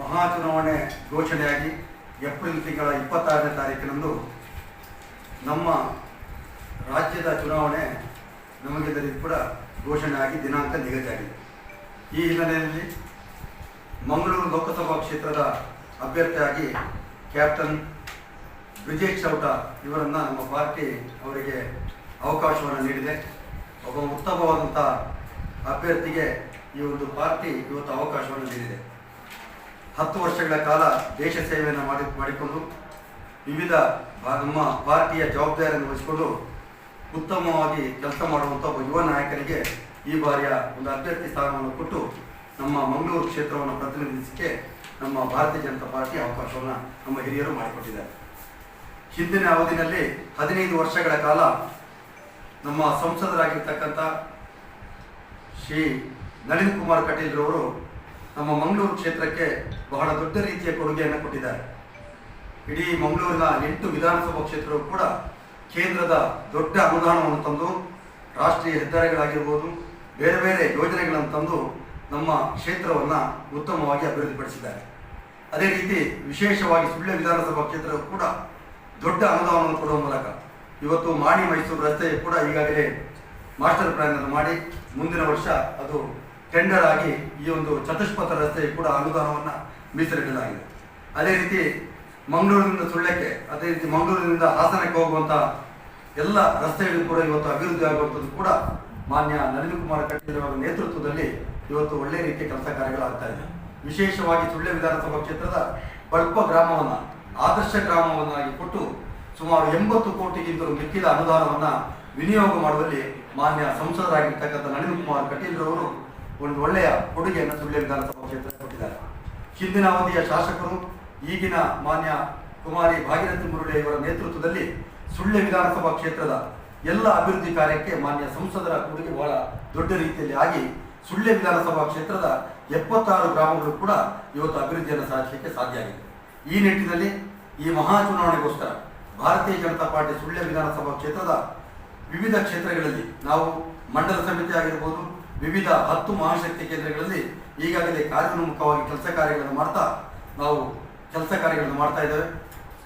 ಮಹಾ ಚುನಾವಣೆ ಘೋಷಣೆಯಾಗಿ ಏಪ್ರಿಲ್ ತಿಂಗಳ ಇಪ್ಪತ್ತಾರನೇ ತಾರೀಕಿನಂದು ನಮ್ಮ ರಾಜ್ಯದ ಚುನಾವಣೆ ನಮಗೆಲ್ಲರಿಗೂ ಕೂಡ ಘೋಷಣೆ ಆಗಿ ದಿನಾಂಕ ನಿಗದಿಯಾಗಿದೆ. ಈ ಹಿನ್ನೆಲೆಯಲ್ಲಿ ಮಂಗಳೂರು ಲೋಕಸಭಾ ಕ್ಷೇತ್ರದ ಅಭ್ಯರ್ಥಿಯಾಗಿ ಕ್ಯಾಪ್ಟನ್ ವಿಜಯ್ ಚೌಟ ಇವರನ್ನು ನಮ್ಮ ಪಾರ್ಟಿ ಅವರಿಗೆ ಅವಕಾಶವನ್ನು ನೀಡಿದೆ. ಒಬ್ಬ ಉತ್ತಮವಾದಂಥ ಅಭ್ಯರ್ಥಿಗೆ ಈ ಒಂದು ಪಾರ್ಟಿ ಇವತ್ತು ಅವಕಾಶವನ್ನು ನೀಡಿದೆ. ಹತ್ತು ವರ್ಷಗಳ ಕಾಲ ದೇಶ ಸೇವೆಯನ್ನು ಮಾಡಿ ಮಾಡಿಕೊಂಡು ವಿವಿಧ ನಮ್ಮ ಪಾರ್ಟಿಯ ಜವಾಬ್ದಾರಿಯನ್ನು ವಹಿಸಿಕೊಂಡು ಉತ್ತಮವಾಗಿ ಕೆಲಸ ಮಾಡುವಂಥ ಒಬ್ಬ ಯುವ ನಾಯಕರಿಗೆ ಈ ಬಾರಿಯ ಒಂದು ಅಭ್ಯರ್ಥಿ ಸ್ಥಾನವನ್ನು ಕೊಟ್ಟು ನಮ್ಮ ಮಂಗಳೂರು ಕ್ಷೇತ್ರವನ್ನು ಪ್ರತಿನಿಧಿಸಲಿಕ್ಕೆ ನಮ್ಮ ಭಾರತೀಯ ಜನತಾ ಪಾರ್ಟಿ ಅವಕಾಶವನ್ನು ನಮ್ಮ ಹಿರಿಯರು ಮಾಡಿಕೊಟ್ಟಿದ್ದಾರೆ. ಹಿಂದಿನ ಅವಧಿನಲ್ಲಿ ಹದಿನೈದು ವರ್ಷಗಳ ಕಾಲ ನಮ್ಮ ಸಂಸದರಾಗಿರ್ತಕ್ಕಂಥ ಶ್ರೀ ನಳಿನ್ ಕುಮಾರ್ ಕಟೀಲ್ ರವರು ನಮ್ಮ ಮಂಗಳೂರು ಕ್ಷೇತ್ರಕ್ಕೆ ಬಹಳ ದೊಡ್ಡ ರೀತಿಯ ಕೊಡುಗೆಯನ್ನು ಕೊಟ್ಟಿದ್ದಾರೆ. ಇಡೀ ಮಂಗಳೂರಿನ ಎಂಟು ವಿಧಾನಸಭಾ ಕ್ಷೇತ್ರವು ಕೂಡ ಕೇಂದ್ರದ ದೊಡ್ಡ ಅನುದಾನವನ್ನು ತಂದು ರಾಷ್ಟ್ರೀಯ ಹೆದ್ದಾರಿಗಳಾಗಿರ್ಬೋದು, ಬೇರೆ ಬೇರೆ ಯೋಜನೆಗಳನ್ನು ತಂದು ನಮ್ಮ ಕ್ಷೇತ್ರವನ್ನು ಉತ್ತಮವಾಗಿ ಅಭಿವೃದ್ಧಿಪಡಿಸಿದ್ದಾರೆ. ಅದೇ ರೀತಿ ವಿಶೇಷವಾಗಿ ಸುಳ್ಯ ವಿಧಾನಸಭಾ ಕ್ಷೇತ್ರವು ಕೂಡ ದೊಡ್ಡ ಅನುದಾನವನ್ನು ಕೊಡುವ ಮೂಲಕ ಇವತ್ತು ಮಾಣಿ ಮೈಸೂರು ರಸ್ತೆ ಕೂಡ ಈಗಾಗಲೇ ಮಾಸ್ಟರ್ ಪ್ಲಾನ್ ಅನ್ನು ಮಾಡಿ ಮುಂದಿನ ವರ್ಷ ಅದು ಟೆಂಡರ್ ಆಗಿ ಈ ಒಂದು ಚತುಷ್ಪಥ ರಸ್ತೆ ಕೂಡ ಅನುದಾನವನ್ನು ಮೀಸಲಿಡಲಾಗಿದೆ. ಅದೇ ರೀತಿ ಮಂಗಳೂರಿನಿಂದ ಸುಳ್ಯಕ್ಕೆ ಅದೇ ರೀತಿ ಮಂಗಳೂರಿನಿಂದ ಹಾಸನಕ್ಕೆ ಹೋಗುವಂಥ ಎಲ್ಲ ರಸ್ತೆಗಳು ಕೂಡ ಇವತ್ತು ಅಭಿವೃದ್ಧಿ ಆಗುವಂಥದ್ದು ಕೂಡ ಮಾನ್ಯ ನಳಿನ್ ಕುಮಾರ್ ಕಟೀಲ್ ಅವರ ನೇತೃತ್ವದಲ್ಲಿ ಇವತ್ತು ಒಳ್ಳೆ ರೀತಿಯ ಕೆಲಸ ಕಾರ್ಯಗಳಾಗ್ತಾ ಇದೆ. ವಿಶೇಷವಾಗಿ ಸುಳ್ಯ ವಿಧಾನಸಭಾ ಕ್ಷೇತ್ರದ ಬಳ್ಪ ಗ್ರಾಮವನ್ನು, ಆದರ್ಶ ಗ್ರಾಮವನ್ನಾಗಿ ಕೊಟ್ಟು ಸುಮಾರು ಎಂಬತ್ತು ಕೋಟಿಗಿಂತಲೂ ಮಿಕ್ಕಿದ ಅನುದಾನವನ್ನು ವಿನಿಯೋಗ ಮಾಡುವಲ್ಲಿ ಮಾನ್ಯ ಸಂಸದರಾಗಿರ್ತಕ್ಕಂಥ ನಳಿನ್ ಕುಮಾರ್ ಕಟೀಲ್ ಒಂದು ಒಳ್ಳೆಯ ಕೊಡುಗೆಯನ್ನು ಸುಳ್ಯ ವಿಧಾನಸಭಾ ಕ್ಷೇತ್ರ ಕೊಟ್ಟಿದ್ದಾರೆ. ಹಿಂದಿನ ಅವಧಿಯ ಶಾಸಕರು, ಈಗಿನ ಮಾನ್ಯ ಕುಮಾರಿ ಭಾಗೀರಥಿ ಮುರುಳಿ ಇವರ ನೇತೃತ್ವದಲ್ಲಿ ಸುಳ್ಯ ವಿಧಾನಸಭಾ ಕ್ಷೇತ್ರದ ಎಲ್ಲ ಅಭಿವೃದ್ಧಿ ಕಾರ್ಯಕ್ಕೆ ಮಾನ್ಯ ಸಂಸದರ ಕೊಡುಗೆ ಬಹಳ ದೊಡ್ಡ ರೀತಿಯಲ್ಲಿ ಆಗಿ ಸುಳ್ಯ ವಿಧಾನಸಭಾ ಕ್ಷೇತ್ರದ ಎಪ್ಪತ್ತಾರು ಗ್ರಾಮಗಳು ಕೂಡ ಇವತ್ತು ಅಭಿವೃದ್ಧಿಯನ್ನು ಸಾಧಿಸಲಿಕ್ಕೆ ಸಾಧ್ಯ ಆಗಿದೆ. ಈ ನಿಟ್ಟಿನಲ್ಲಿ ಈ ಮಹಾ ಚುನಾವಣೆಗೋಸ್ಕರ ಭಾರತೀಯ ಜನತಾ ಪಾರ್ಟಿ ಸುಳ್ಯ ವಿಧಾನಸಭಾ ಕ್ಷೇತ್ರದ ವಿವಿಧ ಕ್ಷೇತ್ರಗಳಲ್ಲಿ ನಾವು ಮಂಡಲ ಸಮಿತಿ ಆಗಿರ್ಬೋದು ವಿವಿಧ ಹತ್ತು ಮಹಾಶಕ್ತಿ ಕೇಂದ್ರಗಳಲ್ಲಿ ಈಗಾಗಲೇ ಕಾರ್ಯೋನ್ಮುಖವಾಗಿ ಕೆಲಸ ಕಾರ್ಯಗಳನ್ನು ಮಾಡ್ತಾ ನಾವು ಕೆಲಸ ಕಾರ್ಯಗಳನ್ನು ಮಾಡ್ತಾ ಇದ್ದೇವೆ.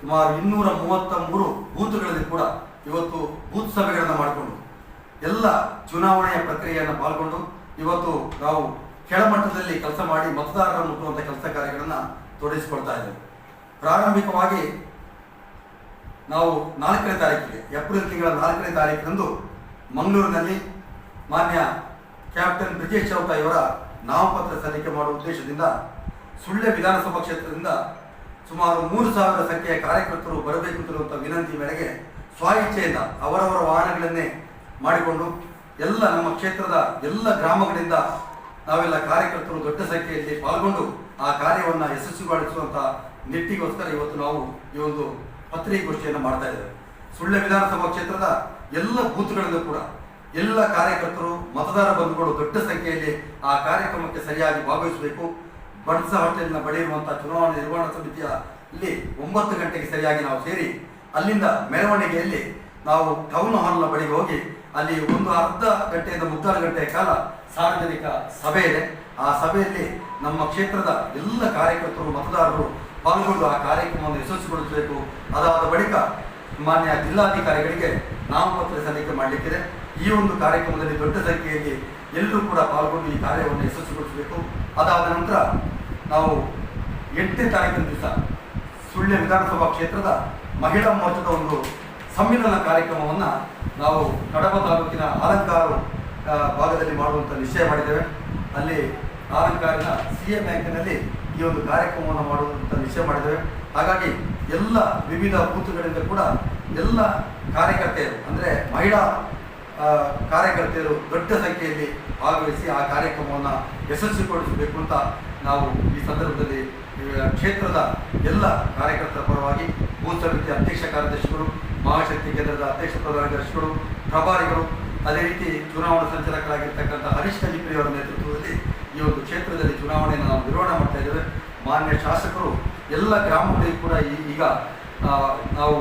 ಸುಮಾರು ಇನ್ನೂರ ಮೂವತ್ತ ಮೂರು ಬೂತ್ಗಳಲ್ಲಿ ಕೂಡ ಇವತ್ತು ಬೂತ್ ಸಭೆಗಳನ್ನು ಮಾಡಿಕೊಂಡು ಎಲ್ಲ ಚುನಾವಣೆಯ ಪ್ರಕ್ರಿಯೆಯನ್ನು ಪಾಲ್ಗೊಂಡು ಇವತ್ತು ನಾವು ಕೆಳಮಟ್ಟದಲ್ಲಿ ಕೆಲಸ ಮಾಡಿ ಮತದಾರರ ಮುಟ್ಟುವಂಥ ಕೆಲಸ ಕಾರ್ಯಗಳನ್ನು ತೊಡಗಿಸಿಕೊಳ್ತಾ ಇದ್ದೇವೆ. ಪ್ರಾರಂಭಿಕವಾಗಿ ನಾವು ನಾಲ್ಕನೇ ತಾರೀಕಿಗೆ, ಏಪ್ರಿಲ್ ತಿಂಗಳ ನಾಲ್ಕನೇ ತಾರೀಕಿನಂದು ಮಂಗಳೂರಿನಲ್ಲಿ ಮಾನ್ಯ ಕ್ಯಾಪ್ಟನ್ ಬ್ರಿಜೇಶ್ ಚೌಟ ಇವರ ನಾಮಪತ್ರ ಸಲ್ಲಿಕೆ ಮಾಡುವ ಉದ್ದೇಶದಿಂದ ಸುಳ್ಯ ವಿಧಾನಸಭಾ ಕ್ಷೇತ್ರದಿಂದ ಸುಮಾರು ಮೂರು ಸಾವಿರ ಸಂಖ್ಯೆಯ ಕಾರ್ಯಕರ್ತರು ಬರಬೇಕು ಅಂತಿರುವಂಥ ವಿನಂತಿ ಮೇರೆಗೆ ಸ್ವಇಚ್ಛೆಯಿಂದ ಅವರವರ ವಾಹನಗಳನ್ನೇ ಮಾಡಿಕೊಂಡು ಎಲ್ಲ ನಮ್ಮ ಕ್ಷೇತ್ರದ ಎಲ್ಲ ಗ್ರಾಮಗಳಿಂದ ನಾವೆಲ್ಲ ಕಾರ್ಯಕರ್ತರು ದೊಡ್ಡ ಸಂಖ್ಯೆಯಲ್ಲಿ ಪಾಲ್ಗೊಂಡು ಆ ಕಾರ್ಯವನ್ನು ಯಶಸ್ವಿಗೊಳಿಸುವಂಥ ನಿಟ್ಟಿಗೋಸ್ಕರ ಇವತ್ತು ನಾವು ಈ ಒಂದು ಪತ್ರಿಕಾಗೋಷ್ಠಿಯನ್ನು ಮಾಡ್ತಾ ಇದ್ದೇವೆ. ಸುಳ್ಯ ವಿಧಾನಸಭಾ ಕ್ಷೇತ್ರದ ಎಲ್ಲ ಬೂತ್ಗಳಿಂದ ಕೂಡ ಎಲ್ಲ ಕಾರ್ಯಕರ್ತರು, ಮತದಾರ ಬಂಧುಗಳು ದೊಡ್ಡ ಸಂಖ್ಯೆಯಲ್ಲಿ ಆ ಕಾರ್ಯಕ್ರಮಕ್ಕೆ ಸರಿಯಾಗಿ ಭಾಗವಹಿಸಬೇಕು. ಬಡ್ಸ ಹೋಟೆಲ್ನ ಬಳಿ ಇರುವಂತಹ ಚುನಾವಣಾ ನಿರ್ವಹಣಾ ಸಮಿತಿಯ ಇಲ್ಲಿ ಒಂಬತ್ತು ಗಂಟೆಗೆ ಸರಿಯಾಗಿ ನಾವು ಸೇರಿ, ಅಲ್ಲಿಂದ ಮೆರವಣಿಗೆಯಲ್ಲಿ ನಾವು ಟೌನ್ ಹಾಲ್ನ ಬಳಿಗೆ ಹೋಗಿ, ಅಲ್ಲಿ ಒಂದು ಅರ್ಧ ಗಂಟೆಯಿಂದ ಮುಕ್ಕಾಲು ಗಂಟೆಯ ಕಾಲ ಸಾರ್ವಜನಿಕ ಸಭೆ ಇದೆ. ಆ ಸಭೆಯಲ್ಲಿ ನಮ್ಮ ಕ್ಷೇತ್ರದ ಎಲ್ಲ ಕಾರ್ಯಕರ್ತರು, ಮತದಾರರು ಪಾಲ್ಗೊಂಡು ಆ ಕಾರ್ಯಕ್ರಮವನ್ನು ಯಶಸ್ವಿಗೊಳಿಸಬೇಕು. ಅದಾದ ಬಳಿಕ ಮಾನ್ಯ ಜಿಲ್ಲಾಧಿಕಾರಿಗಳಿಗೆ ನಾಮಪತ್ರ ಸಲ್ಲಿಕೆ ಮಾಡಲಿಕ್ಕಿದೆ. ಈ ಒಂದು ಕಾರ್ಯಕ್ರಮದಲ್ಲಿ ದೊಡ್ಡ ಸಂಖ್ಯೆಯಲ್ಲಿ ಎಲ್ಲರೂ ಕೂಡ ಪಾಲ್ಗೊಂಡು ಈ ಕಾರ್ಯವನ್ನು ಯಶಸ್ವಿಗೊಳಿಸಬೇಕು. ಅದಾದ ನಂತರ ನಾವು ಎಂಟನೇ ತಾರೀಕಿನ ದಿವಸ ಸುಳ್ಯ ವಿಧಾನಸಭಾ ಕ್ಷೇತ್ರದ ಮಹಿಳಾ ಮೋರ್ಚಾದ ಒಂದು ಸಮ್ಮಿಲನ ಕಾರ್ಯಕ್ರಮವನ್ನು ನಾವು ಕಡಬ ತಾಲೂಕಿನ ಅಲಂಕಾರ ಭಾಗದಲ್ಲಿ ಮಾಡುವಂಥ ನಿಶ್ಚಯ ಮಾಡಿದ್ದೇವೆ. ಅಲ್ಲಿ ಅಲಂಕಾರಿನ ಸಿ ಎ ಬ್ಯಾಂಕಿನಲ್ಲಿ ಈ ಒಂದು ಕಾರ್ಯಕ್ರಮವನ್ನು ಮಾಡುವಂಥ ನಿಶ್ಚಯ ಮಾಡಿದ್ದೇವೆ. ಹಾಗಾಗಿ ಎಲ್ಲ ವಿವಿಧ ಬೂತ್ಗಳಿಂದ ಕೂಡ ಎಲ್ಲ ಕಾರ್ಯಕರ್ತೆಯರು, ಅಂದರೆ ಮಹಿಳಾ ಕಾರ್ಯಕರ್ತೆಯರು ದೊಡ್ಡ ಸಂಖ್ಯೆಯಲ್ಲಿ ಭಾಗವಹಿಸಿ ಆ ಕಾರ್ಯಕ್ರಮವನ್ನು ಯಶಸ್ವಿಗೊಳಿಸಬೇಕು ಅಂತ ನಾವು ಈ ಸಂದರ್ಭದಲ್ಲಿ ಕ್ಷೇತ್ರದ ಎಲ್ಲ ಕಾರ್ಯಕರ್ತರ ಪರವಾಗಿ ಬೂತ್ ಸಮಿತಿ ಅಧ್ಯಕ್ಷ ಕಾರ್ಯದರ್ಶಿಗಳು, ಮಹಾಶಕ್ತಿ ಕೇಂದ್ರದ ಅಧ್ಯಕ್ಷ ಕಾರ್ಯದರ್ಶಿಗಳು ಪ್ರಭಾರಿಗಳು, ಅದೇ ರೀತಿ ಚುನಾವಣಾ ಸಂಚಾಲಕರಾಗಿರ್ತಕ್ಕಂಥ ಹರೀಶ್ ಕಲಿಪ್ರಿ ಅವರ ನೇತೃತ್ವದಲ್ಲಿ ಈ ಒಂದು ಕ್ಷೇತ್ರದಲ್ಲಿ ಚುನಾವಣೆಯನ್ನು ನಾವು ನಿರ್ವಹಣೆ ಮಾಡ್ತಾ ಇದ್ದೇವೆ. ಮಾನ್ಯ ಶಾಸಕರು, ಎಲ್ಲ ಗ್ರಾಮಗಳಿಗೂ ಕೂಡ ಈಗ ನಾವು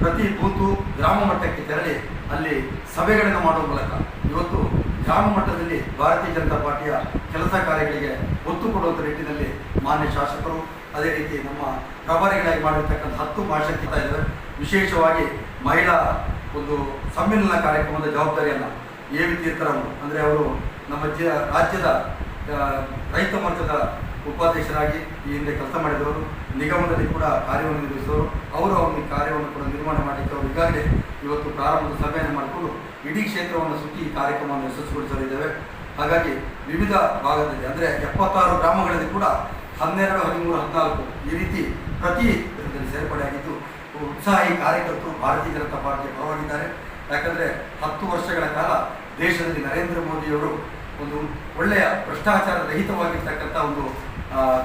ಪ್ರತಿ ಬೂತು ಗ್ರಾಮ ಮಟ್ಟಕ್ಕೆ ತೆರಳಿ ಅಲ್ಲಿ ಸಭೆಗಳನ್ನು ಮಾಡುವ ಮೂಲಕ ಇವತ್ತು ಗ್ರಾಮ ಮಟ್ಟದಲ್ಲಿ ಭಾರತೀಯ ಜನತಾ ಪಾರ್ಟಿಯ ಕೆಲಸ ಕಾರ್ಯಗಳಿಗೆ ಒತ್ತು ಕೊಡುವಂಥ ನಿಟ್ಟಿನಲ್ಲಿ ಮಾನ್ಯ ಶಾಸಕರು, ಅದೇ ರೀತಿ ನಮ್ಮ ಪ್ರಭಾರಿಗಳಾಗಿ ಮಾಡಿರ್ತಕ್ಕಂಥ ಹತ್ತು ಭಾಷೆ ವಿಶೇಷವಾಗಿ ಮಹಿಳಾ ಒಂದು ಸಮ್ಮೇಳನ ಕಾರ್ಯಕ್ರಮದ ಜವಾಬ್ದಾರಿಯನ್ನು ಎ ವಿ ತೀರ್ಥರವರು ಅಂದರೆ ಅವರು ನಮ್ಮ ಜ, ರಾಜ್ಯದ ರೈತ ಮಟ್ಟದ ಉಪಾಧ್ಯಕ್ಷರಾಗಿ ಈ ಹಿಂದೆ ಕೆಲಸ ಮಾಡಿದವರು. ನಿಗಮದಲ್ಲಿ ಕೂಡ ಕಾರ್ಯವನ್ನು ನಿರ್ವಹಿಸಿದರು ಅವರು ಅವ್ರ ಕಾರ್ಯವನ್ನು ಕೂಡ ನಿರ್ಮಾಣ ಮಾಡಲಿಕ್ಕೆ ಅವರು ಈಗಾಗಲೇ ಇವತ್ತು ಪ್ರಾರಂಭದ ಸಭೆಯನ್ನು ಮಾಡಿಕೊಂಡು ಇಡೀ ಕ್ಷೇತ್ರವನ್ನು ಸುತ್ತಿ ಈ ಕಾರ್ಯಕ್ರಮವನ್ನು ಯಶಸ್ವಿಗೊಳಿಸಲಿದ್ದೇವೆ. ಹಾಗಾಗಿ ವಿವಿಧ ಭಾಗದಲ್ಲಿ ಅಂದರೆ ಎಪ್ಪತ್ತಾರು ಗ್ರಾಮಗಳಲ್ಲಿ ಕೂಡ ಹನ್ನೆರಡು, ಹದಿಮೂರು, ಹದಿನಾಲ್ಕು ಈ ರೀತಿ ಪ್ರತಿ ಸೇರ್ಪಡೆಯಾಗಿದ್ದು, ಉತ್ಸಾಹಿ ಕಾರ್ಯಕರ್ತರು ಭಾರತೀಯ ಜನತಾ ಪಾರ್ಟಿಯ ಪರವಾಗಿದ್ದಾರೆ. ಯಾಕಂದರೆ ಹತ್ತು ವರ್ಷಗಳ ಕಾಲ ದೇಶದಲ್ಲಿ ನರೇಂದ್ರ ಮೋದಿಯವರು ಒಂದು ಒಳ್ಳೆಯ ಭ್ರಷ್ಟಾಚಾರ ರಹಿತವಾಗಿರ್ತಕ್ಕಂಥ ಒಂದು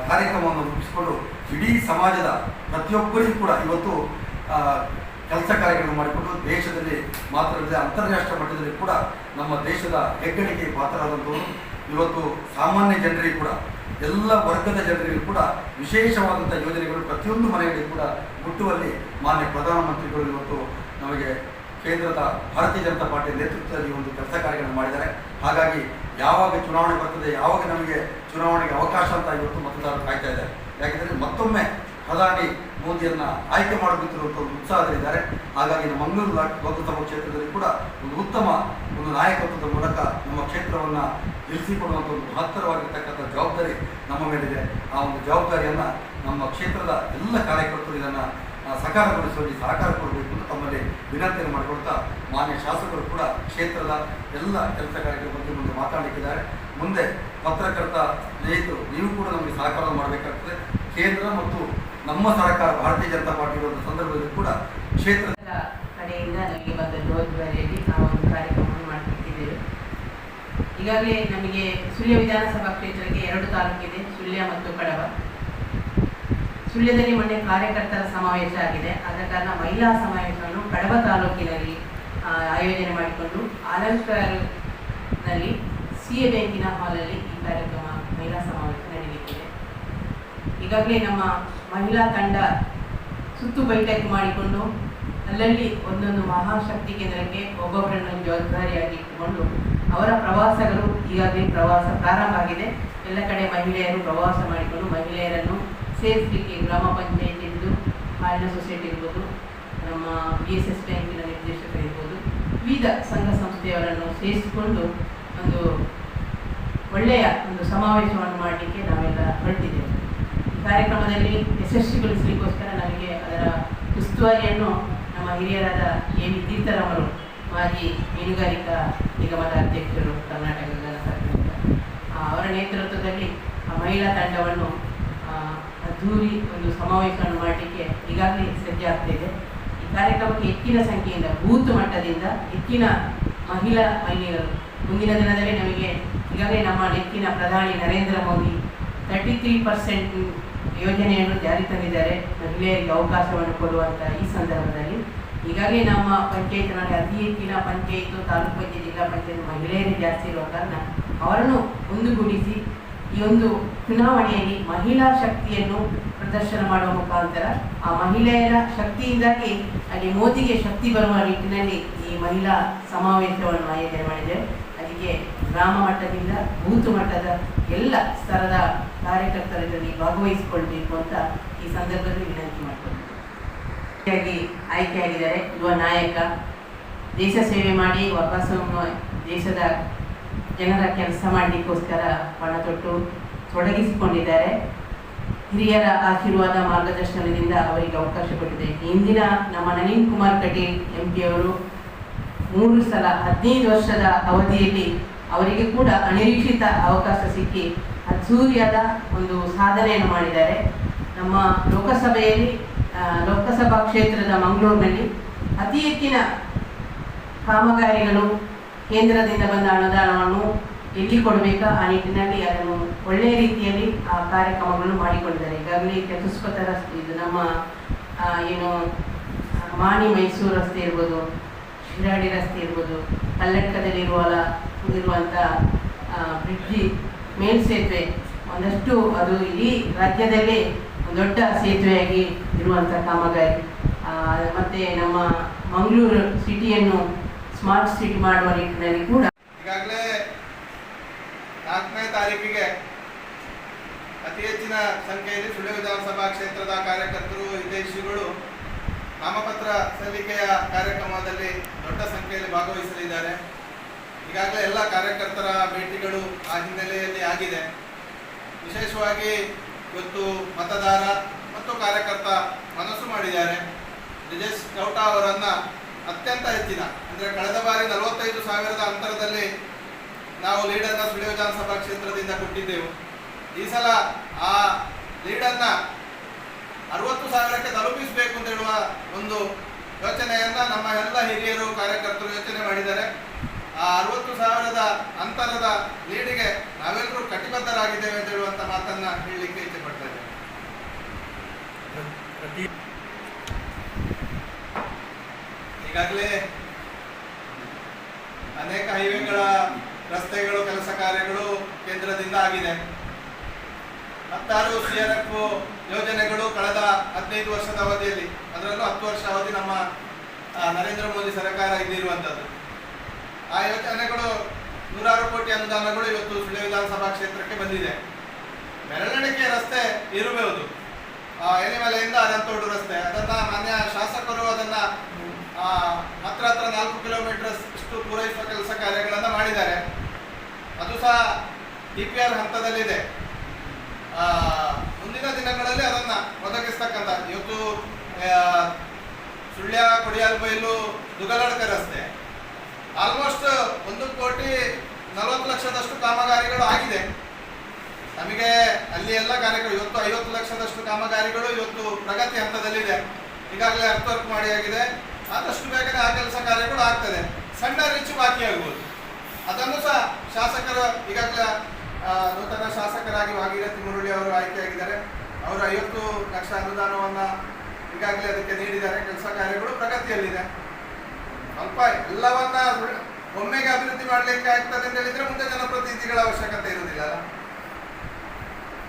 ಕಾರ್ಯಕ್ರಮವನ್ನು ರೂಪಿಸಿಕೊಂಡು ಇಡೀ ಸಮಾಜದ ಪ್ರತಿಯೊಬ್ಬರಿಗೂ ಕೂಡ ಇವತ್ತು ಕೆಲಸ ಕಾರ್ಯಗಳನ್ನು ಮಾಡಿಕೊಂಡು ದೇಶದಲ್ಲಿ ಮಾತ್ರವಲ್ಲದೆ ಅಂತಾರಾಷ್ಟ್ರೀಯ ಮಟ್ಟದಲ್ಲಿ ಕೂಡ ನಮ್ಮ ದೇಶದ ಹೆಗ್ಗಳಿಕೆ ಪಾತ್ರರಾದಂಥವರು, ಇವತ್ತು ಸಾಮಾನ್ಯ ಜನರಿಗೂ ಕೂಡ, ಎಲ್ಲ ವರ್ಗದ ಜನರಿಗೂ ಕೂಡ ವಿಶೇಷವಾದಂಥ ಯೋಜನೆಗಳು ಪ್ರತಿಯೊಂದು ಮನೆಯಲ್ಲಿ ಕೂಡ ಮುಟ್ಟುವಲ್ಲಿ ಮಾನ್ಯ ಪ್ರಧಾನಮಂತ್ರಿಗಳು ಇವತ್ತು ನಮಗೆ ಕೇಂದ್ರದ ಭಾರತೀಯ ಜನತಾ ಪಾರ್ಟಿ ನೇತೃತ್ವದಲ್ಲಿ ಒಂದು ಕೆಲಸ ಕಾರ್ಯಗಳನ್ನು ಮಾಡಿದ್ದಾರೆ. ಹಾಗಾಗಿ ಯಾವಾಗ ಚುನಾವಣೆ ಬರ್ತದೆ, ಯಾವಾಗ ನಮಗೆ ಚುನಾವಣೆಗೆ ಅವಕಾಶ ಅಂತ ಇವತ್ತು ಮತದಾರರು ಕಾಯ್ತಾ ಇದ್ದಾರೆ. ಯಾಕೆಂದರೆ ಮತ್ತೊಮ್ಮೆ ಪ್ರಧಾನಿ ಮೋದಿಯನ್ನು ಆಯ್ಕೆ ಮಾಡಬೇಕಿರುವಂಥ ಒಂದು ಉತ್ಸಾಹದಲ್ಲಿದ್ದಾರೆ. ಹಾಗಾಗಿ ನಮ್ಮ ಮಂಗಳೂರು ಲೋಕಸಭಾ ಕ್ಷೇತ್ರದಲ್ಲಿ ಕೂಡ ಒಂದು ಉತ್ತಮ ಒಂದು ನಾಯಕತ್ವದ ಮೂಲಕ ನಮ್ಮ ಕ್ಷೇತ್ರವನ್ನು ಗೆಲ್ಲಿಸಿಕೊಡುವಂಥ ಒಂದು ಮಹತ್ತರವಾಗಿರ್ತಕ್ಕಂಥ ಜವಾಬ್ದಾರಿ ನಮ್ಮ ಮೇಲಿದೆ. ಆ ಒಂದು ಜವಾಬ್ದಾರಿಯನ್ನು ನಮ್ಮ ಕ್ಷೇತ್ರದ ಎಲ್ಲ ಕಾರ್ಯಕರ್ತರು ಇದನ್ನು ಸಕಾರಗೊಳಿಸುವಲ್ಲಿ ಸಹಕಾರ ಕೊಡಬೇಕು ಅಂತ ತಮ್ಮಲ್ಲಿ ವಿನಂತಿಯನ್ನು ಮಾಡಿಕೊಡ್ತಾ ಮಾನ್ಯ ಶಾಸಕರು ಕೂಡ ಕ್ಷೇತ್ರದ ಎಲ್ಲ ಕೆಲಸ ಕಾರ್ಯಗಳ ಬಗ್ಗೆ ಮುಂದೆ ಮಾತಾಡಲಿಕ್ಕಿದ್ದಾರೆ. ಮುಂದೆ ಪತ್ರಕರ್ತ ಸ್ನೇಹಿತರು, ನೀವು ಕೂಡ ನಮಗೆ ಸಹಕಾರ ಮಾಡಬೇಕಾಗ್ತದೆ. ಕೇಂದ್ರ ಮತ್ತು ನಮ್ಮ ಸರ್ಕಾರ, ಭಾರತೀಯ ಜನತಾ ಪಾರ್ಟಿ ಇರುವಂಥ ಸಂದರ್ಭದಲ್ಲಿ ಕೂಡ ಕ್ಷೇತ್ರ ಕಡೆಯಿಂದ ನಮಗೆ ಬಂದ ಜವಾಬ್ದಾರಿಯಲ್ಲಿ ನಾವು ಒಂದು ಕಾರ್ಯಕ್ರಮವನ್ನು ಮಾಡ್ತಿದ್ದೇವೆ. ಈಗಾಗಲೇ ನಮಗೆ ಸುಳ್ಯ ವಿಧಾನಸಭಾ ಕ್ಷೇತ್ರಕ್ಕೆ ಎರಡು ತಾಲೂಕಿದೆ ಸುಳ್ಯ ಮತ್ತು ಕಡವ. ಸುಳ್ಯದಲ್ಲಿ ಮೊನ್ನೆ ಕಾರ್ಯಕರ್ತರ ಸಮಾವೇಶ ಆಗಿದೆ. ಆದ ಕಾರಣ ಮಹಿಳಾ ಸಮಾವೇಶವನ್ನು ಕಡವ ತಾಲೂಕಿನಲ್ಲಿ ಆಯೋಜನೆ ಮಾಡಿಕೊಂಡು ಆಲಂಕರ್ನಲ್ಲಿ ಸಿ ಎ ಬ್ಯಾಂಕಿನ ಹಾಲಲ್ಲಿ ಈ ಕಾರ್ಯಕ್ರಮ ಮಹಿಳಾ ಸಮಾವೇಶ ನಡೆಯಲಿದೆ ಈಗಾಗಲೇ ನಮ್ಮ ಮಹಿಳಾ ತಂಡ ಸುತ್ತು ಬೈಠಕ್ ಮಾಡಿಕೊಂಡು ಅಲ್ಲಲ್ಲಿ ಒಂದೊಂದು ಮಹಾಶಕ್ತಿ ಕೇಂದ್ರಕ್ಕೆ ಒಬ್ಬೊಬ್ಬರನ್ನು ಜವಾಬ್ದಾರಿಯಾಗಿ ಇಟ್ಟುಕೊಂಡು ಅವರ ಪ್ರವಾಸಗಳು ಈಗಾಗಲೇ ಪ್ರವಾಸ ಪ್ರಾರಂಭ ಆಗಿದೆ. ಎಲ್ಲ ಕಡೆ ಮಹಿಳೆಯರು ಪ್ರವಾಸ ಮಾಡಿಕೊಂಡು ಮಹಿಳೆಯರನ್ನು ಸೇರಿಸಲಿಕ್ಕೆ ಗ್ರಾಮ ಪಂಚಾಯತ್ ಇರ್ಬೋದು ಹಾಲಿನ ಸೊಸೈಟಿ ಇರ್ಬೋದು, ನಮ್ಮ ಬಿ ಎಸ್ ಎಸ್ ಬ್ಯಾಂಕಿನ ನಿರ್ದೇಶಕರಿರ್ಬೋದು ವಿವಿಧ ಸಂಘ ಸಂಸ್ಥೆಯವರನ್ನು ಸೇರಿಸಿಕೊಂಡು ಒಂದು ಒಳ್ಳೆಯ ಒಂದು ಸಮಾವೇಶವನ್ನು ಮಾಡಲಿಕ್ಕೆ ನಾವೆಲ್ಲ ಹೊರಟಿದ್ದೇವೆ. ಈ ಕಾರ್ಯಕ್ರಮದಲ್ಲಿ ಯಶಸ್ವಿಗೊಳಿಸಲಿಕ್ಕೋಸ್ಕರ ನಮಗೆ ಅದರ ಉಸ್ತುವಾರಿಯನ್ನು ನಮ್ಮ ಹಿರಿಯರಾದ ಎ ವಿ ತೀರ್ಥರವರು ಮಾಜಿ ಮೀನುಗಾರಿಕಾ ನಿಗಮದ ಅಧ್ಯಕ್ಷರು ಕರ್ನಾಟಕ ಆ, ಅವರ ನೇತೃತ್ವದಲ್ಲಿ ಆ ಮಹಿಳಾ ತಂಡವನ್ನು ಅದ್ಧೂರಿ ಒಂದು ಸಮಾವೇಶವನ್ನು ಮಾಡಲಿಕ್ಕೆ ಈಗಾಗಲೇ ಸಜ್ಜಾಗ್ತಿದೆ ಕಾರ್ಯಕ್ರಮಕ್ಕೆ ಹೆಚ್ಚಿನ ಸಂಖ್ಯೆಯಿಂದ, ಬೂತ್ ಮಟ್ಟದಿಂದ ಹೆಚ್ಚಿನ ಮಹಿಳಾ ಮಹಿಳೆಯರು. ಮುಂದಿನ ದಿನದಲ್ಲಿ ನಮಗೆ ಈಗಾಗಲೇ ನಮ್ಮ ನೆಚ್ಚಿನ ಪ್ರಧಾನಿ Narendra Modi thirty three percent ಯೋಜನೆಯನ್ನು ಜಾರಿ ತಂದಿದ್ದಾರೆ. ಮಹಿಳೆಯರಿಗೆ ಅವಕಾಶವನ್ನು ಕೊಡುವಂಥ ಈ ಸಂದರ್ಭದಲ್ಲಿ ಈಗಾಗಲೇ ನಮ್ಮ ಪಂಚಾಯತ್ನಲ್ಲಿ ಅತಿ ಹೆಚ್ಚಿನ ಪಂಚಾಯತ್, ತಾಲೂಕು ಪಂಚಾಯತ್, ಜಿಲ್ಲಾ ಪಂಚಾಯತ್ ಮಹಿಳೆಯರೇ ಜಾಸ್ತಿ ಇರುವ ಕಾರಣ ಅವರನ್ನು ಒಂದುಗೂಡಿಸಿ ಈ ಒಂದು ಚುನಾವಣೆಯಲ್ಲಿ ಮಹಿಳಾ ಶಕ್ತಿಯನ್ನು ಪ್ರದರ್ಶನ ಮಾಡುವ ಮುಖಾಂತರ ಆ ಮಹಿಳೆಯರ ಶಕ್ತಿಯಿಂದಾಗಿ ಅಲ್ಲಿ ಮೋದಿಗೆ ಶಕ್ತಿ ಬರುವ ನಿಟ್ಟಿನಲ್ಲಿ ಈ ಮಹಿಳಾ ಸಮಾವೇಶವನ್ನು ಆಯೋಜನೆ ಮಾಡಿದ್ದೇವೆ. ಅದಕ್ಕೆ ಗ್ರಾಮ ಮಟ್ಟದಿಂದ ಬೂತ್ ಮಟ್ಟದ ಎಲ್ಲ ಸ್ತರದ ಕಾರ್ಯಕರ್ತರಲ್ಲಿ ಭಾಗವಹಿಸಿಕೊಳ್ಬೇಕು ಅಂತ ಈ ಸಂದರ್ಭದಲ್ಲಿ ವಿನಂತಿ ಮಾಡಿಕೊಂಡಿದ್ದೇವೆ ಆಯ್ಕೆಯಾಗಿದ್ದಾರೆ. ಯುವ ನಾಯಕ, ದೇಶ ಸೇವೆ ಮಾಡಿ ವಾಪಸ್ಸನ್ನು ದೇಶದ ಜನರ ಕೆಲಸ ಮಾಡಲಿಕ್ಕೋಸ್ಕರ ಪಣ ತೊಟ್ಟು ತೊಡಗಿಸಿಕೊಂಡಿದ್ದಾರೆ. ಹಿರಿಯರ ಆಶೀರ್ವಾದ ಮಾರ್ಗದರ್ಶನದಿಂದ ಅವರಿಗೆ ಅವಕಾಶ ಕೊಟ್ಟಿದೆ. ಇಂದಿನ ನಮ್ಮ ನಳಿನ್ ಕುಮಾರ್ ಕಟೀಲ್ ಎಂ ಅವರು ಮೂರು ಸಲ ಹದಿನೈದು ವರ್ಷದ ಅವಧಿಯಲ್ಲಿ ಅವರಿಗೆ ಕೂಡ ಅನಿರೀಕ್ಷಿತ ಅವಕಾಶ ಸಿಕ್ಕಿ ಅದ್ಧೂರಿಯಾದ ಒಂದು ಸಾಧನೆಯನ್ನು ಮಾಡಿದ್ದಾರೆ. ನಮ್ಮ ಲೋಕಸಭೆಯಲ್ಲಿ ಲೋಕಸಭಾ ಕ್ಷೇತ್ರದ ಮಂಗಳೂರಿನಲ್ಲಿ ಅತಿ ಹೆಚ್ಚಿನ ಕಾಮಗಾರಿಗಳು ಕೇಂದ್ರದಿಂದ ಬಂದ ಅನುದಾನವನ್ನು ಎಲ್ಲಿ ಕೊಡಬೇಕಾ ಆ ನಿಟ್ಟಿನಲ್ಲಿ ಅದನ್ನು ಒಳ್ಳೆಯ ರೀತಿಯಲ್ಲಿ ಆ ಕಾರ್ಯಕ್ರಮಗಳನ್ನು ಮಾಡಿಕೊಂಡಿದ್ದಾರೆ ಈಗಾಗಲೇ ಚತುಷ್ಪಥ ರಸ್ತೆ, ಇದು ನಮ್ಮ ಏನು, ಮಾಣಿ ಮೈಸೂರು ರಸ್ತೆ ಇರ್ಬೋದು, ಶಿರಾಡಿ ರಸ್ತೆ ಇರ್ಬೋದು ಕಲ್ಲಡ್ಕದಲ್ಲಿರುವ ಇರುವಂಥ ಬ್ರಿಡ್ಜಿ ಮೇಲ್ಸೇತುವೆ ಒಂದಷ್ಟು ಅದು ಇಡೀ ರಾಜ್ಯದಲ್ಲೇ ದೊಡ್ಡ ಸೇತುವೆಯಾಗಿ ಇರುವಂಥ ಕಾಮಗಾರಿ. ಮತ್ತು ನಮ್ಮ ಮಂಗಳೂರು ಸಿಟಿಯನ್ನು ಸ್ಮಾರ್ಟ್ ಸಿಟಿ ಮಾಡುವ ನಿಟ್ಟಿನಲ್ಲಿ ಕೂಡ ಈಗಾಗಲೇ ನಾಲ್ಕನೇ ತಾರೀಕಿಗೆ ಅತಿ ಹೆಚ್ಚಿನ ಸಂಖ್ಯೆಯಲ್ಲಿ ಸುಳ್ಯ ವಿಧಾನಸಭಾ ಕ್ಷೇತ್ರದ ಕಾರ್ಯಕರ್ತರು, ಹಿತೈಷಿಗಳು ನಾಮಪತ್ರ ಸಲ್ಲಿಕೆಯ ಕಾರ್ಯಕ್ರಮದಲ್ಲಿ ದೊಡ್ಡ ಸಂಖ್ಯೆಯಲ್ಲಿ ಭಾಗವಹಿಸಲಿದ್ದಾರೆ. ಈಗಾಗಲೇ ಎಲ್ಲ ಕಾರ್ಯಕರ್ತರ ಭೇಟಿಗಳು ಆ ಹಿನ್ನೆಲೆಯಲ್ಲಿ ಆಗಿದೆ. ವಿಶೇಷವಾಗಿ ಇವತ್ತು ಮತದಾರ ಮತ್ತು ಕಾರ್ಯಕರ್ತ ಮನಸ್ಸು ಮಾಡಿದ್ದಾರೆ. ಬ್ರಿಜೇಶ್ ಗೌಟ ಅವರನ್ನು ಅತ್ಯಂತ ಹೆಚ್ಚಿನ, ಅಂದರೆ ಕಳೆದ ಬಾರಿ ನಲವತ್ತೈದು ಸಾವಿರದ ಅಂತರದಲ್ಲಿ ನಾವು ಲೀಡರ್ನ ಸುಳಿಯೋ ವಿಧಾನಸಭಾ ಕ್ಷೇತ್ರದಿಂದ ಕೊಟ್ಟಿದ್ದೆವು. ಈ ಸಲ ಆ ಲೀಡರ್ನ ಅರವತ್ತು ಸಾವಿರಕ್ಕೆ ತಲುಪಿಸಬೇಕು ಅಂತ ಹೇಳುವ ಒಂದು ಯೋಚನೆಯನ್ನ ನಮ್ಮ ಎಲ್ಲ ಹಿರಿಯರು ಕಾರ್ಯಕರ್ತರು ಯೋಚನೆ ಮಾಡಿದ್ದಾರೆ. ಆ ಅರವತ್ತು ಸಾವಿರದ ಅಂತರದ ಲೀಡಿಗೆ ನಾವೆಲ್ಲರೂ ಕಟಿಬದ್ಧರಾಗಿದ್ದೇವೆ ಅಂತ ಹೇಳುವಂತ ಮಾತನ್ನ ಹೇಳಲಿಕ್ಕೆ ಇಚ್ಛೆ ಪಡ್ತಾ ಇದ್ದೇನೆ. ಈಗಾಗಲೇ ಅನೇಕ ಹೈವೇಗಳ ರಸ್ತೆಗಳು, ಕೆಲಸ ಕಾರ್ಯಗಳು ಕೇಂದ್ರದಿಂದ ಆಗಿದೆ. ಹತ್ತಾರು ಸಿ ಆರ್ ಎಫ್ ಯೋಜನೆಗಳು ಕಳೆದ ಹದಿನೈದು ವರ್ಷದ ಅವಧಿಯಲ್ಲಿ, ಅದರಲ್ಲೂ ಹತ್ತು ವರ್ಷ ಅವಧಿ ನಮ್ಮ ನರೇಂದ್ರ ಮೋದಿ ಸರ್ಕಾರ ಇದ್ದಿರುವಂಥದ್ದು ಆ ಯೋಜನೆಗಳು ನೂರಾರು ಕೋಟಿ ಅನುದಾನಗಳು ಇವತ್ತು ಸುಳ್ಯ ವಿಧಾನಸಭಾ ಕ್ಷೇತ್ರಕ್ಕೆ ಬಂದಿದೆ. ಬೆರಳೆಣಿಕೆ ರಸ್ತೆ ಇರಬಹುದು ಎನಿಮಲೆಯಿಂದ ಅರಂತೋಡು ರಸ್ತೆ, ಅದನ್ನ ಮಾನ್ಯ ಶಾಸಕರು ಅದನ್ನ ಹತ್ರ ಹತ್ರ ನಾಲ್ಕು ಕಿಲೋಮೀಟರ್ ಪೂರೈಸುವ ಕೆಲಸ ಕಾರ್ಯಗಳನ್ನು ಮಾಡಿದ್ದಾರೆ. ಅದು ಸಹ ಡಿ ಪಿ ಆರ್ ಹಂತದಲ್ಲಿದೆ. ಮುಂದಿನ ದಿನಗಳಲ್ಲಿ ಅದನ್ನ ಒದಗಿಸ್ತಕ್ಕಂಥ, ಇವತ್ತು ಸುಳ್ಯ ಸುಳ್ಯ ಕೊಡಿಯಾಲ್ಬೈಲು ದುಗಲಡ್ಕ ರಸ್ತೆ. ಆಲ್ಮೋಸ್ಟ್ ಒಂದು ಕೋಟಿ ನಲವತ್ತು ಲಕ್ಷದಷ್ಟು ಕಾಮಗಾರಿಗಳು ಆಗಿದೆ. ನಮಗೆ ಅಲ್ಲಿ ಎಲ್ಲ ಕಾರ್ಯಗಳು, ಇವತ್ತು ಐವತ್ತು ಲಕ್ಷದಷ್ಟು ಕಾಮಗಾರಿಗಳು ಇವತ್ತು ಪ್ರಗತಿ ಹಂತದಲ್ಲಿದೆ. ಈಗಾಗಲೇ ಅರ್ಥವರ್ಕ್ ಮಾಡಿ ಆಗಿದೆ. ಆದಷ್ಟು ಬೇಗನೆ ಆ ಕೆಲಸ ಕಾರ್ಯಗಳು ಆಗ್ತದೆ. ಸಣ್ಣ ರಿಚ್ ಬಾಕಿ ಆಗ್ಬೋದು. ಅದನ್ನು ಸಹ ಶಾಸಕರು ಈಗಾಗಲೇ ನೂತನ ಶಾಸಕರಾಗಿ ಭಾಗೀರಥಿ ಮುರುಳಿ ಅವರು ಆಯ್ಕೆಯಾಗಿದ್ದಾರೆ. ಅವರು ಐವತ್ತು ಲಕ್ಷ ಅನುದಾನವನ್ನ ಈಗಾಗಲೇ ಅದಕ್ಕೆ ನೀಡಿದ್ದಾರೆ. ಕೆಲಸ ಕಾರ್ಯಗಳು ಪ್ರಗತಿಯಲ್ಲಿದೆ. ಸ್ವಲ್ಪ ಎಲ್ಲವನ್ನ ಒಮ್ಮೆಗೆ ಅಭಿವೃದ್ಧಿ ಮಾಡಲಿಕ್ಕೆ ಆಗ್ತದೆ ಅಂತ ಹೇಳಿದ್ರೆ ಮುಂದೆ ಜನಪ್ರತಿನಿಧಿಗಳ ಅವಶ್ಯಕತೆ ಇರುವುದಿಲ್ಲ ಅಲ್ಲ.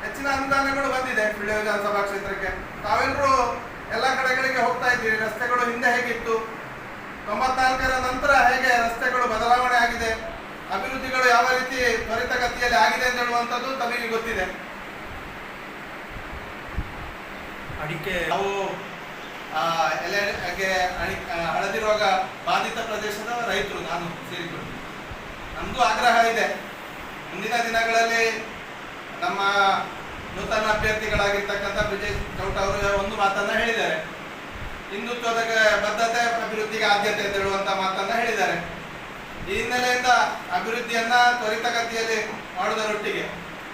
ಹೆಚ್ಚಿನ ಅನುದಾನಗಳು ಬಂದಿದೆ. ವಿಧಾನಸಭಾ ಕ್ಷೇತ್ರಕ್ಕೆ. ತಾವೆಲ್ಲರೂ ಎಲ್ಲ ಕಡೆಗಳಿಗೆ ಹೋಗ್ತಾ ಇದ್ದೀವಿ ರಸ್ತೆಗಳು ಹಿಂದೆ ಹೇಗಿತ್ತು? ತೊಂಬತ್ನಾಲ್ಕರ ನಂತರ ಹೇಗೆ ರಸ್ತೆಗಳು ಬದಲಾವಣೆ ಆಗಿದೆ? ಅಭಿವೃದ್ಧಿಗಳು ಯಾವ ರೀತಿ ತ್ವರಿತಗತಿಯಲ್ಲಿ ಆಗಿದೆ ಅಂತ ಹೇಳುವಂಥದ್ದು ತಮಗೆ ಗೊತ್ತಿದೆ. ಅಡಿಕೆ ನಾವು ಆ, ಎಲೆಗೆ ಹಳದಿ ರೋಗ ಬಾಧಿತ ಪ್ರದೇಶದ ರೈತರು ನಾನು ಸೇರಿಕೊಂಡು. ನಮ್ಮದು ಆಗ್ರಹ ಇದೆ. ಮುಂದಿನ ದಿನಗಳಲ್ಲಿ ನಮ್ಮ ನೂತನ ಅಭ್ಯರ್ಥಿಗಳಾಗಿರ್ತಕ್ಕಂಥ ವಿಜಯ್ ಚೌಟ ಅವರು ಒಂದು ಮಾತನ್ನ ಹೇಳಿದ್ದಾರೆ. ಹಿಂದುತ್ವದ ಬದ್ಧತೆ ಅಭಿವೃದ್ಧಿಗೆ ಆದ್ಯತೆ ಅಂತ ಹೇಳುವಂತ ಮಾತನ್ನ ಹೇಳಿದ್ದಾರೆ. ಈ ಹಿನ್ನೆಲೆಯಿಂದ ಅಭಿವೃದ್ಧಿಯನ್ನ ತ್ವರಿತಗತಿಯಲ್ಲಿ ಮಾಡುವುದರೊಟ್ಟಿಗೆ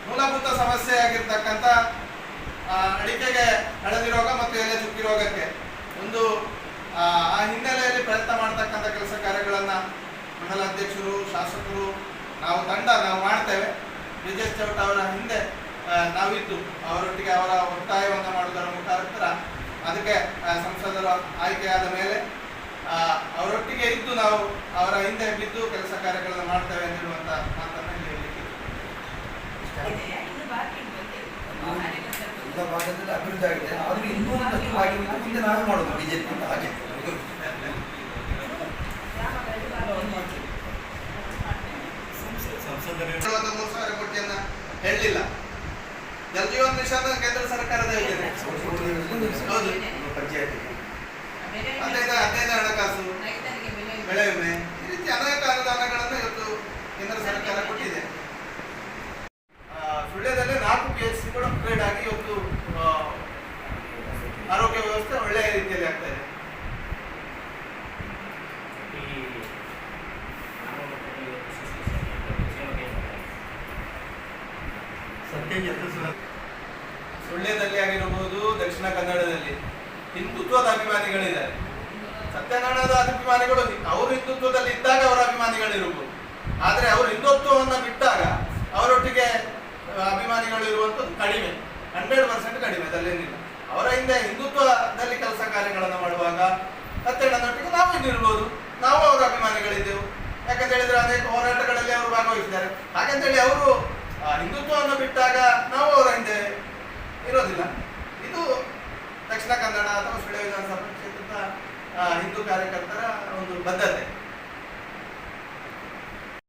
ಮೂಲಭೂತ ಸಮಸ್ಯೆ ಆಗಿರ್ತಕ್ಕಂಥ ಅಡಿಕೆಗೆ ಹಳದಿ ರೋಗ ಮತ್ತು ಎಲೆ ಚುಕ್ಕಿ ರೋಗಕ್ಕೆ ಒಂದು, ಆ ಹಿನ್ನೆಲೆಯಲ್ಲಿ ಪ್ರಯತ್ನ ಮಾಡ್ತಕ್ಕಂಥ ಕೆಲಸ ಕಾರ್ಯಗಳನ್ನ ಮಂಡಲ ಅಧ್ಯಕ್ಷರು ಶಾಸಕರು ನಾವು ತಂಡ ನಾವು ಮಾಡ್ತೇವೆ. ಬ್ರಿಜೇಶ್ ಚೌಟ ಅವರ ಹಿಂದೆ ನಾವಿದ್ದು. ಅವರೊಟ್ಟಿಗೆ ಅವರ ಒತ್ತಾಯವನ್ನು ಮಾಡುವುದರ ಮುಖಾಂತರ ಅದಕ್ಕೆ ಸಂಸದರು ಆಯ್ಕೆಯಾದ ಮೇಲೆ ಆ, ಅವರೊಟ್ಟಿಗೆ ಇದ್ದು ನಾವು ಅವರ ಹಿಂದೆ ಬಿದ್ದು ಕೆಲಸ ಕಾರ್ಯಗಳನ್ನು ಮಾಡ್ತೇವೆ ಅಂತ ಹೇಳುವಂತ ಮಾತನ್ನ ಹೇಳಲಿಕ್ಕೆ ಭಾಗದಲ್ಲಿ ಅಭಿವೃದ್ಧಿ ಆಗಿದೆ. ಆದ್ರೆ ಇನ್ನೂ ಒಂದಷ್ಟು ಬಾಕಿ ಉಂಟು. ಮುಂದೆ ನಾವೇ ಮಾಡೋದು ಬಿಜೆಪಿ ಅಂತ ಹಾಗೆ. ಸಂಸದರು. ಮೂರು ಸಾವಿರ ಕೋಟಿಯನ್ನ ಹೇಳಲಿಲ್ಲ. ಜಲ್ ಜೀವನ್ ಮಿಷನ್ ಕೇಂದ್ರ ಸರ್ಕಾರದ ಯೋಜನೆ ಹೌದು. ಪಂಚಾಯತಿಗೆ ಹದಿನೈದು ಹದಿನೈದು ಹಣಕಾಸು ಬೆಳೆ ವಿಮೆ ಈ ರೀತಿ ಅನೇಕ ಅನುದಾನಗಳನ್ನು ಇವತ್ತು ಕೇಂದ್ರ ಸರ್ಕಾರ ಕೊಟ್ಟಿದೆ ಆ, ಸುಳ್ಯದಲ್ಲಿ ನಾಲ್ಕು ಪಿ ಎಚ್ ಸಿಗಳು ಅಪ್ಗ್ರೇಡ್ ಆಗಿ ಇವತ್ತು ಆ, ಆರೋಗ್ಯ ವ್ಯವಸ್ಥೆ ಒಳ್ಳೆಯ ರೀತಿಯಲ್ಲಿ ಆಗ್ತಾ ಇದೆ ಈ ಸತ್ಯ ಎದುರಿಸುವ ಸುಳ್ಯದಲ್ಲಿ ಆಗಿರಬಹುದು ದಕ್ಷಿಣ ಕನ್ನಡದಲ್ಲಿ ಹಿಂದುತ್ವದ ಅಭಿಮಾನಿಗಳಿದ್ದಾರೆ ಸತ್ಯನಾರಾಯಣದ ಅಭಿಮಾನಿಗಳು ಅವರು ಹಿಂದುತ್ವದಲ್ಲಿ ಇದ್ದಾಗ ಅಭಿಮಾನಿಗಳಿರಬಹುದು ಆದ್ರೆ ಅವರು ಹಿಂದುತ್ವವನ್ನ ಬಿಟ್ಟಾಗ ಅವರೊಟ್ಟಿಗೆ ಅಭಿಮಾನಿಗಳು ಇರುವಂತದ್ದು ಕಡಿಮೆ. ಹಂಡ್ರೆಡ್ ಪರ್ಸೆಂಟ್ ಕಡಿಮೆ, ಅದಲ್ಲೇನಿಲ್ಲ. ಅವರ ಹಿಂದೆ ಹಿಂದುತ್ವದಲ್ಲಿ ಕೆಲಸ ಕಾರ್ಯಗಳನ್ನು ಮಾಡುವಾಗ ಸತ್ಯಣ್ಣನೊಟ್ಟಿಗೆ ನಾವು ಇಲ್ಲಿರ್ಬೋದು. ನಾವು ಅವರ ಅಭಿಮಾನಿಗಳಿದ್ದೆವು. ಯಾಕಂತ ಹೇಳಿದ್ರೆ ಅನೇಕ ಹೋರಾಟಗಳಲ್ಲಿ ಅವರು ಭಾಗವಹಿಸಿದ್ದಾರೆ. ಹಾಗಂತೇಳಿ ಅವರು ಹಿಂದುತ್ವವನ್ನು ಬಿಟ್ಟಾಗ ನಾವು ಅವರ ಹಿಂದೆ ಇರೋದಿಲ್ಲ. ಇದು ದಕ್ಷಿಣ ಕನ್ನಡ ಅಥವಾ ಸುಳ್ಯ ವಿಧಾನಸಭಾ ಕ್ಷೇತ್ರದ ಹಿಂದೂ ಕಾರ್ಯಕರ್ತರ ಒಂದು ಬದ್ಧತೆ.